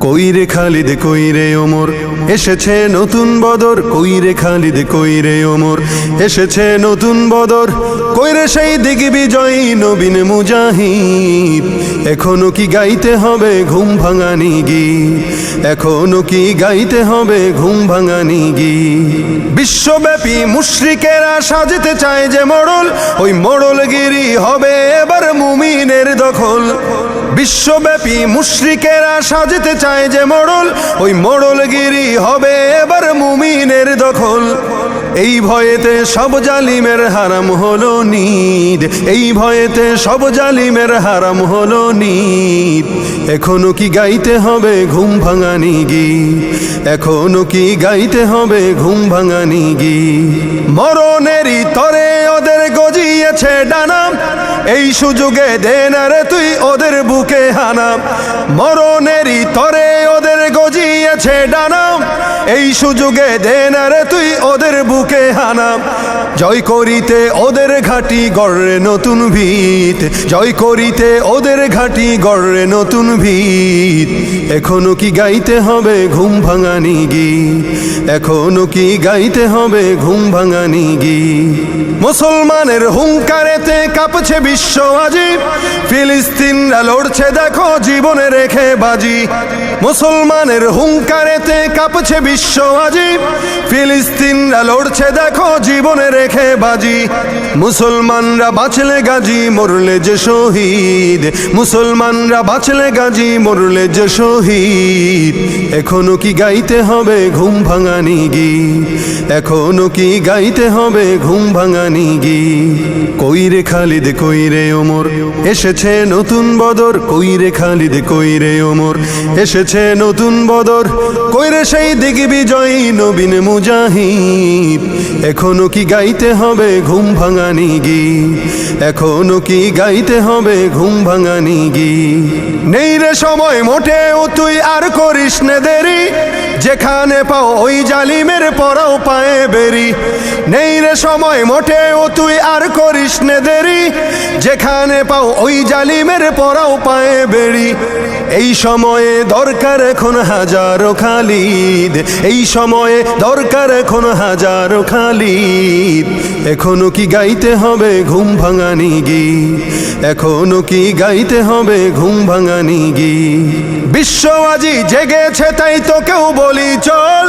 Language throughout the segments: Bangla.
কইরে খালিদ, কইরে ওমর। এসেছে নতুন বদর, কইরে খালিদ, কইরে ওমর। এসেছে নতুন বদর, কইরে সেই দিগ বিজয়ী নবীন মুজাহিদ। এখনও কি গাইতে হবে ঘুম ভাঙানি গি এখনও কি গাইতে হবে ঘুম ভাঙানি গি বিশ্বব্যাপী মুশরিকেরা সাজতে চায় যে মোড়ল ওই মোড়লগিরি হবে এবার মুমিনের দখল। বিশ্বব্যাপী মুশ্রিকেরা সাজতে চায় যে মোড়ল। ওই মোড়লগিরি হবে এবার মুমিনের দখল। এই ভয়েতে সব জালিমের হারাম হলো নিদ। এই ভয়েতে সব জালিমের হারাম হলো নিদ। এখনও কি গাইতে হবে ঘুম ভাঙানি গি এখনও কি গাইতে হবে ঘুম ভাঙানি গি মরণেরই তরে ওদের গজিয়েছে ডানা। এই সুযোগে দে না রে তুই ওদের বুকে হানা। মরণেরই তরে ওদের গজিয়েছে ডানা। এই সুযোগে দে তুই ওদের বুকে হানা। জয় করিতে ওদের ঘাটি গড়ে নতুন ভিত। জয় করিতে ওদের ঘাটি গড়ে নতুন ভিত। এখনও কি গাইতে হবে ঘুম ভাঙানি গি এখনও কি গাইতে হবে ঘুম ভাঙানি গি মুসলমানের হুঙ্কারেতে কাঁপছে বিশ্ব আজি। ফিলিস্তিনরা লড়ছে দেখো জীবনে রেখে বাজি। মুসলমানের হুঙ্কারেতে কাঁপছে বিশ্ব আজি। ফিলিস্তিনরা লড়ছে দেখো জীবনে রেখে বাজি। মুসলমানরা বাঁচলে গাজী, মরলে যে শহীদ। মুসলমানরা বাঁচলে গাজী, মরলে যে শহীদ। এখনও কি গাইতে হবে ঘুম ভাঙানি গি এখনও কি গাইতে হবে ঘুম ভাঙানি গি কইরে খালিদ কইরে ওমর? এসেছে নতুন বদর কইরে খালিদ কইরে ওমর? এসেছে নতুন বদর কইরে সেই দিগ বিজয়ী নবীন মুজাহিদ? এখনও কি গাইতে হবে ঘুম ভাঙানি গি। এখনও কি গাইতে হবে ঘুম ভাঙানি গি? নেই রে সময় মোটেও তুই আর করিস নে দেরি। যেখানে পাও ওই জালিমের পরাও পায়ে বেরি। নেই রে সময় মোটেও তুই আর করিস নে দেরি। যেখানে পাও ওই জালিমের পরাও পায়ে বেরি। এই সময়ে দরকার এখন হাজারো খালিদ। এই সময়ে দরকার এখন হাজারো খালিদ। এখনও কি গাইতে হবে ঘুম ভাঙানি গি এখনও কি গাইতে হবে ঘুম ভাঙানি গি বিশ্ব আজি জেগেছে তাই তো কেউ বলি চল।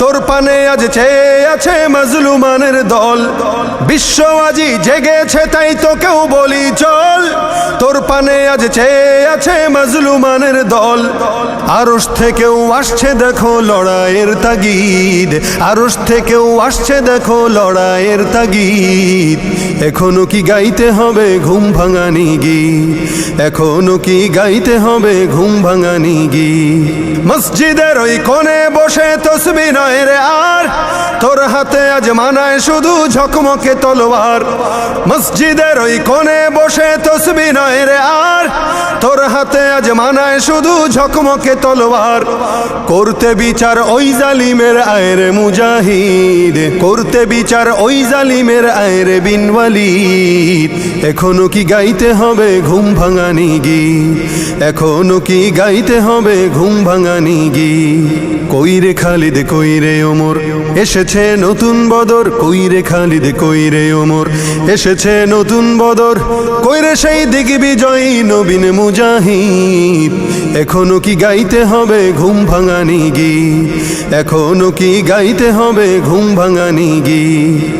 তোর পানে আজ চেয়ে আছে মাজলুমানের দল। বিশ্ব আজি জেগেছে তাই তো কেউ বলি চল। তোর পানে আজ চেয়ে আছে মাজলুমানের দল। আরস থেকেও আসছে দেখো লড়াইয়ের তাগিদ। আরস থেকেও আসছে দেখো লড়াইয়ের তাগিদ। এখনও কি গাইতে হবে ঘুম ভাঙানি গি এখনও কি গাইতে হবে ঘুম ভাঙানি গি মসজিদের ওই কোণে বসে তসবি নয় রে আর। তোর হাতে আজ মানায় শুধু ঝকমকে তলোয়ার। মসজিদের ওই কোণে বসে তসবি নয় রে আর। তোর হাতে আজ মানায় শুধু ঝকমকে তলোয়ার। করতে বিচার ওই জালিমের আয়রে মুজাহিদ। করতে বিচার ওই জালিমের আয়রে বিনওয়ালিদ এখনও কি গাইতে হবে ঘুম ভাঙানি গি এখনও কি গাইতে হবে ঘুম ভাঙানি গি কইরে খালিদ, কইরে ওমর, এসেছে নতুন বদর। কইরে খালিদ, কইরে ওমর, এসেছে নতুন বদর। কইরে সেই দিগ বিজয়ী নবীন মুজাহিদ। এখনও কি গাইতে হবে ঘুম ভাঙানি গি? এখনও কি গাইতে হবে ঘুম ভাঙানি গি?